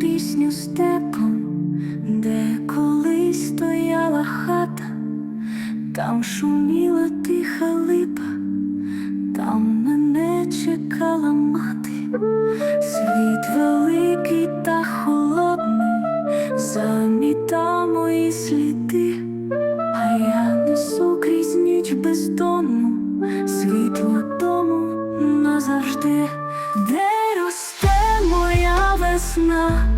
пісню степом, де колись стояла хата, там шуміла тиха липа, там мене чекала мати, світ великий та холодний, заміта мої сліди, а я несу крізь ніч бездонну, світло дому назавжди, весна,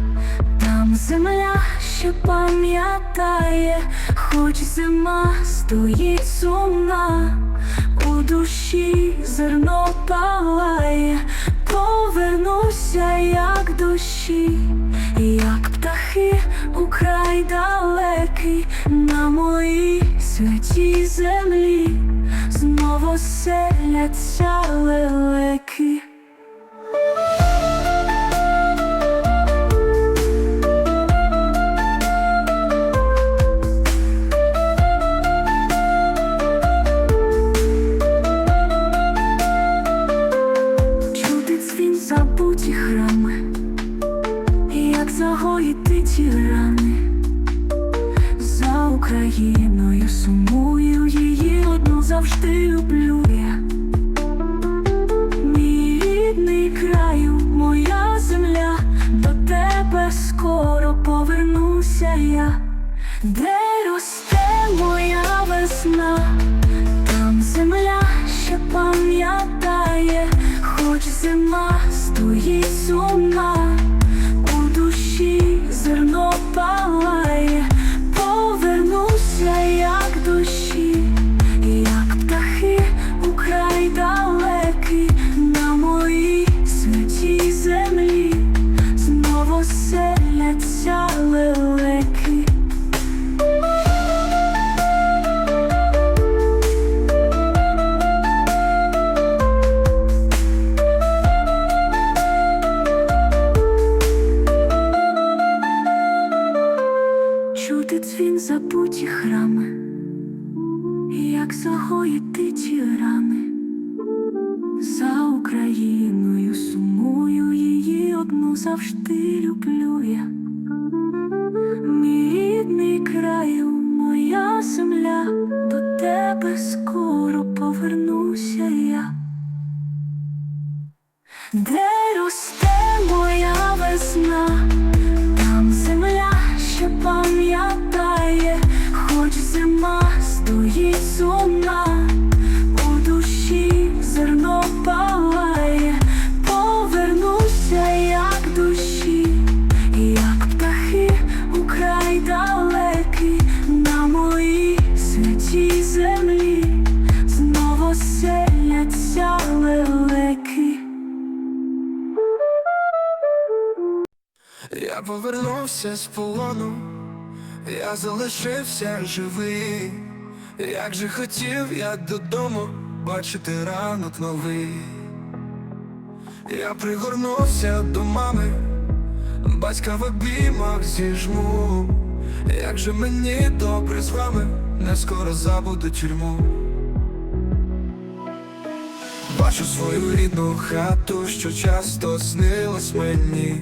там земля ще пам'ятає, хоч зима стоїть сумна, у душі зерно палає, повернуся, як дощі, як птахи у край далекий. На моїй святій землі знову селяться лелеки. Завжди люблю я. Мій рідний краю, моя земля, до тебе скоро повернуся я, де росте моя весна, завжди люблю я. Мій рідний краю, моя земля, до тебе скоро повернуся я. Де росте моя весна, Я повернувся з полону, я залишився живий, як же хотів я додому бачити ранок новий. Я пригорнувся до мами, батька в обіймах зіжму, як же мені добре з вами, не скоро забуду тюрму. Бачу свою рідну хату, що часто снилась мені.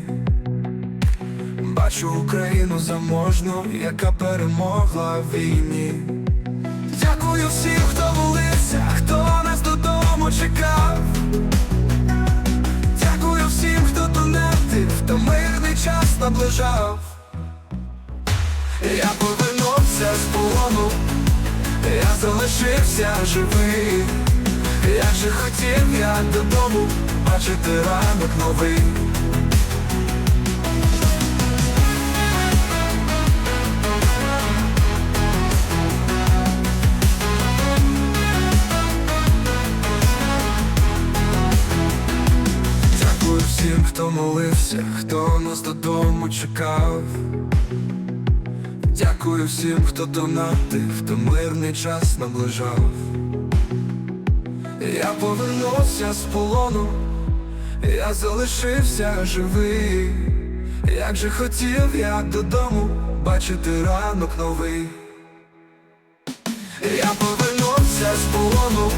Бачу Україну заможну, яка перемогла в війні. Дякую всім, хто молився, хто нас додому чекав. Дякую всім, хто донатив, хто мирний час наближав. Я повернувся з полону, я залишився живий. Як же хотів я додому бачити ранок новий. Молився, хто нас додому чекав. Дякую всім, хто донатив, хто мирний час наближав. Я повернувся з полону, я залишився живий. Як же хотів я додому бачити ранок новий. Я повернувся з полону,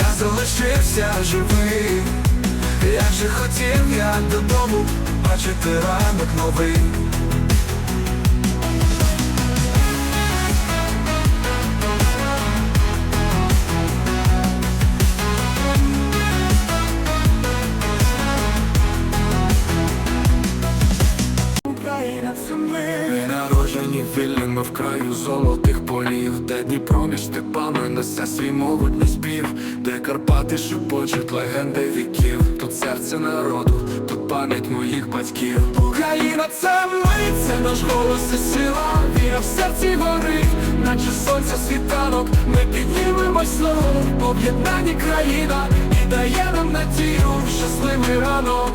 я залишився живий. Як же хотів я додому бачити ранок новий. Україна це. Народжені вільними в краю золотих полів, де Дніпро між степами несе свій могутній спів, де Карпати шепочуть легенди віків, тут серце народу, тут пам'ять моїх батьків. Україна це ми, це наш голос і сила, віра в серці горить, наче сонця світанок, ми піднімемось знову, об'єднані країна і дає нам надію, в щасливий ранок.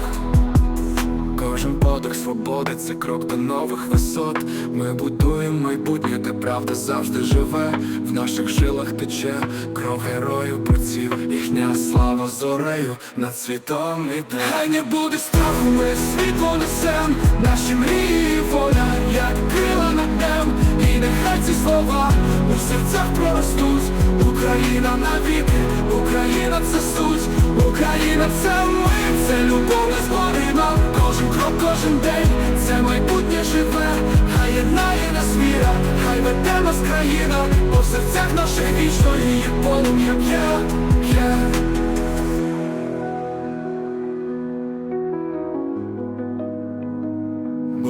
Кожен подих свободи це крок до нових висот. Ми будуємо майбутнє, де правда завжди живе. В наших жилах тече кров героїв, борців, їхня слава зорею над світом іде. Хай не буде страху, ми світло несем, наші мрії, воля, як крила над днем. І нехай ці слова у серцях проростуть. Україна навіки, Україна це суть, Україна це ми, це любов незборима Кожен крок, кожен день, це майбутнє живе, хай єднає нас віра, хай веде нас країна, по серцях наших вічно її полум'я. П'є.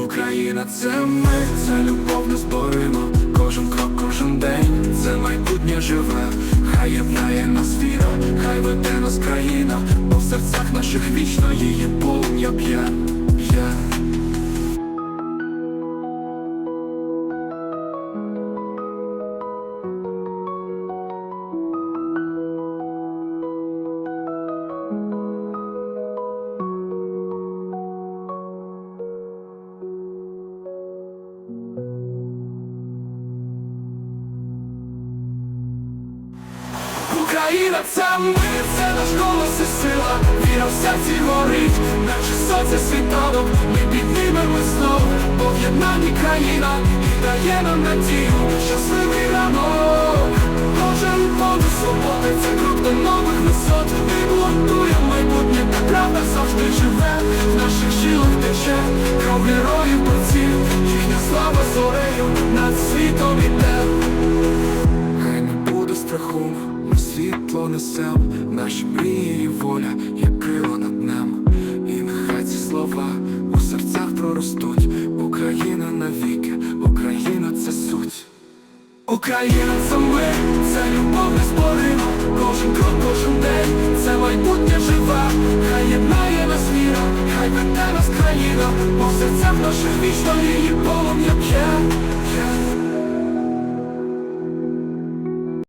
Україна це ми, це любов незборима серцях наших вічно її полум'я п'є. Україна це ми, це наш голос і сила, віра в серці горить, наче сонце світанок, ми піднімемо знов, об'єднані країна. І дає нам надію, щасливий несем, наші мрії і воля, як крила над днем. І нехай ці слова у серцях проростуть. Україна навіки, Україна це суть. Україна це ми,